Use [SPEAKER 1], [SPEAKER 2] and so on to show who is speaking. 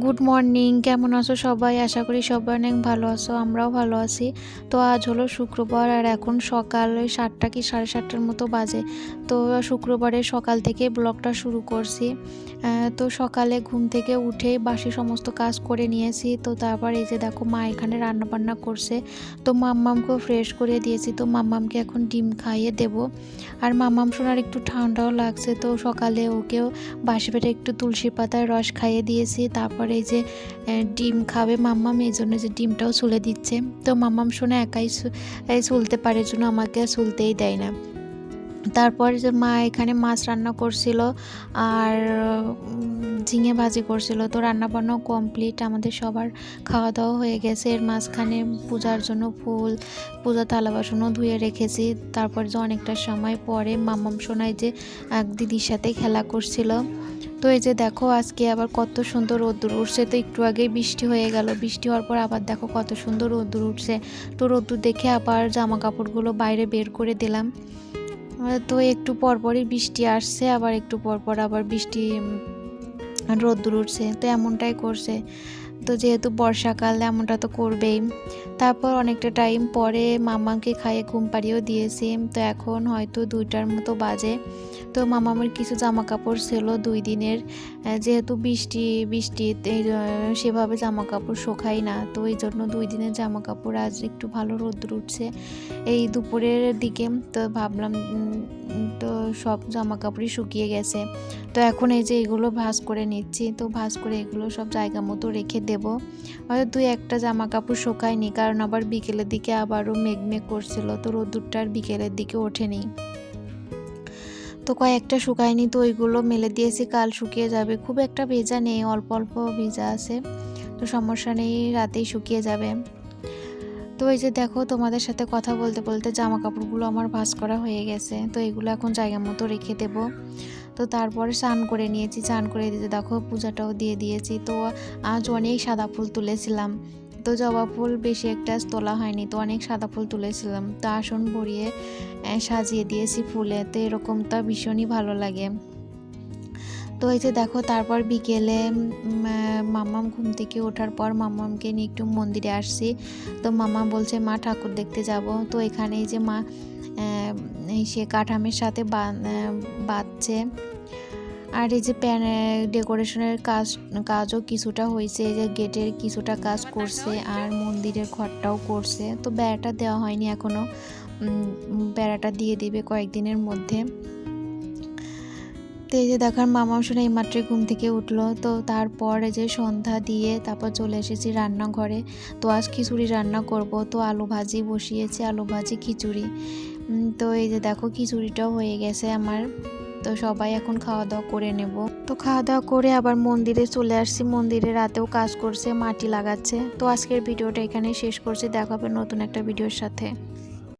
[SPEAKER 1] Good morning কেমন আছো সবাই? আশা করি সবাই অনেক ভালো আছো, আমরাও ভালো আছি। তো আজ হলো শুক্রবার আর এখন সকাল ওই সাতটা কি সাড়ে সাতটার মতো বাজে। তো শুক্রবারে সকাল থেকে ব্লগটা শুরু করছি। তো সকালে ঘুম থেকে উঠে বাসি সমস্ত কাজ করে নিয়েছি। তো তারপর এই যে দেখো মা এখানে রান্না বান্না করছে। তো মাম্মামকেও ফ্রেশ করে দিয়েছি। তো মাম্মামকে এখন ডিম খাইয়ে দেব। আর মাম্মাম শোনার একটু ঠান্ডাও লাগছে। তো সকালে ওকেও বাসি পেটে একটু তুলসী পাতার রস খাইয়ে দিয়েছি। তারপর এই যে ডিম খাবে মাম্মাম, এই জন্য যে ডিমটাও চুলে দিচ্ছে। তো মাম্মাম শোনা একাই চুলতে পারে জন্য আমাকে চুলতেই দেয় না। তারপর যে মা এখানে মাছ রান্না করছিল আর ঝিঙে ভাজি করছিল। তো রান্না বান্নাও কমপ্লিট আমাদের সবার খাওয়া দাওয়া হয়ে গেছে। এর মাঝখানে পূজার জন্য ফুল, পূজা থালা বাসনও ধুয়ে রেখেছি। তারপর যে অনেকটা সময় পরে মাম্মাম শোনায় যে এক দিদির সাথে খেলা করছিল তো এই যে দেখো, আজকে আবার কত সুন্দর রোদ্দুর উঠছে। তো একটু আগেই বৃষ্টি হয়ে গেল। বৃষ্টি হওয়ার পর আবার দেখো কত সুন্দর রোদ্দুর উঠছে। তো রোদ্দুর দেখে আবার জামা কাপড়গুলো বাইরে বের করে দিলাম। তো একটু পরপরই বৃষ্টি আসছে, আবার একটু পরপর আবার বৃষ্টি রোদ্দুর উঠছে। তো এমনটাই করছে। তো যেহেতু বর্ষাকাল, এমনটা তো করবেই। তারপর অনেকটা টাইম পরে মামাকে খাইয়ে ঘুম পাড়িয়েও দিয়েছি। তো এখন হয়তো দুইটার মতো বাজে। তো মামামের কিছু জামা কাপড় ছিল দুই দিনের। যেহেতু বৃষ্টি বৃষ্টি সেভাবে জামা কাপড় শোকাই না। তো এই জন্য দুই দিনের জামা কাপড় আজ একটু ভালো রোদ্র উঠছে। এই দুপুরের দিকে তো ভাবলাম তো সব জামা কাপড়ই শুকিয়ে গেছে। তো এখন এই যে এগুলো ভাঁজ করে নিচ্ছি, তো ভাঁজ করে এগুলো সব জায়গা মতো রেখে দেব। হয়তো দুই একটা জামা কাপড় শোকায়নি, কারণ আবার বিকেলের দিকে আবারও মেঘমেঘ করছিল, তো রোদ্দুরটা আর বিকেলের দিকে ওঠেনি। তো কয়েকটা শুকায়নি, তো ওইগুলো মেলে দিয়েছি, কাল শুকিয়ে যাবে। খুব একটা ভেজা নেই, অল্প অল্প ভেজা আছে। তো সমস্যা নেই, রাতেই শুকিয়ে যাবে। তো এই যে দেখো, তোমাদের সাথে কথা বলতে বলতে জামা কাপড়গুলো আমার ভাঁজ করা হয়ে গেছে। তো এগুলো এখন জায়গা মতো রেখে দেব। তো তারপরে স্নান করে নিয়েছি। স্নান করে দিতে দেখো, পূজাটাও দিয়ে দিয়েছি। তো আজ অনেক সাদা ফুল তুলেছিলাম। তো জবা ফুল বেশি একটা তোলা হয়নি, তো অনেক সাদা ফুল তুলেছিলাম। তো আসন ভরিয়ে সাজিয়ে দিয়েছি ফুলে। তো এরকমটা ভীষণই ভালো লাগে। তো এই যে দেখো, তারপর বিকেলে মামাম ঘুম থেকে ওঠার পর মামামকে নিয়ে একটু মন্দিরে আসছি। তো মামা বলছে, মা, ঠাকুর দেখতে যাব। তো এখানে যে মা সে কাঠামের সাথে বাঁধছে। আর এই যে প্যান, ডেকোরেশনের কাজ, কাজও কিছুটা হয়েছে। এই যে গেটের কিছুটা কাজ করছে আর মন্দিরের ঘরটাও করছে। তো বেড়াটা দেওয়া হয়নি এখনও বেড়াটা দিয়ে দিবে কয়েকদিনের মধ্যে। তো এই যে দেখার মামা শুনে এইমাত্র ঘুম থেকে উঠল। তো তারপর যে সন্ধ্যা দিয়ে তারপর চলে এসেছি রান্নাঘরে। তো আজ খিচুড়ি রান্না করব। তো আলু ভাজি বসিয়েছি, আলু ভাজি খিচুড়ি। তো এই যে দেখো খিচুড়িটাও হয়ে গেছে আমার। তো সবাই এখন খাওয়া দাওয়া করে নেব। তো খাওয়া দাওয়া করে আবার মন্দিরে চলে আসছি। মন্দিরে রাতেও কাজ করছে, মাটি লাগাচ্ছে। তো আজকের ভিডিওটা এখানেই শেষ করছি। দেখাবে নতুন একটা ভিডিওর সাথে।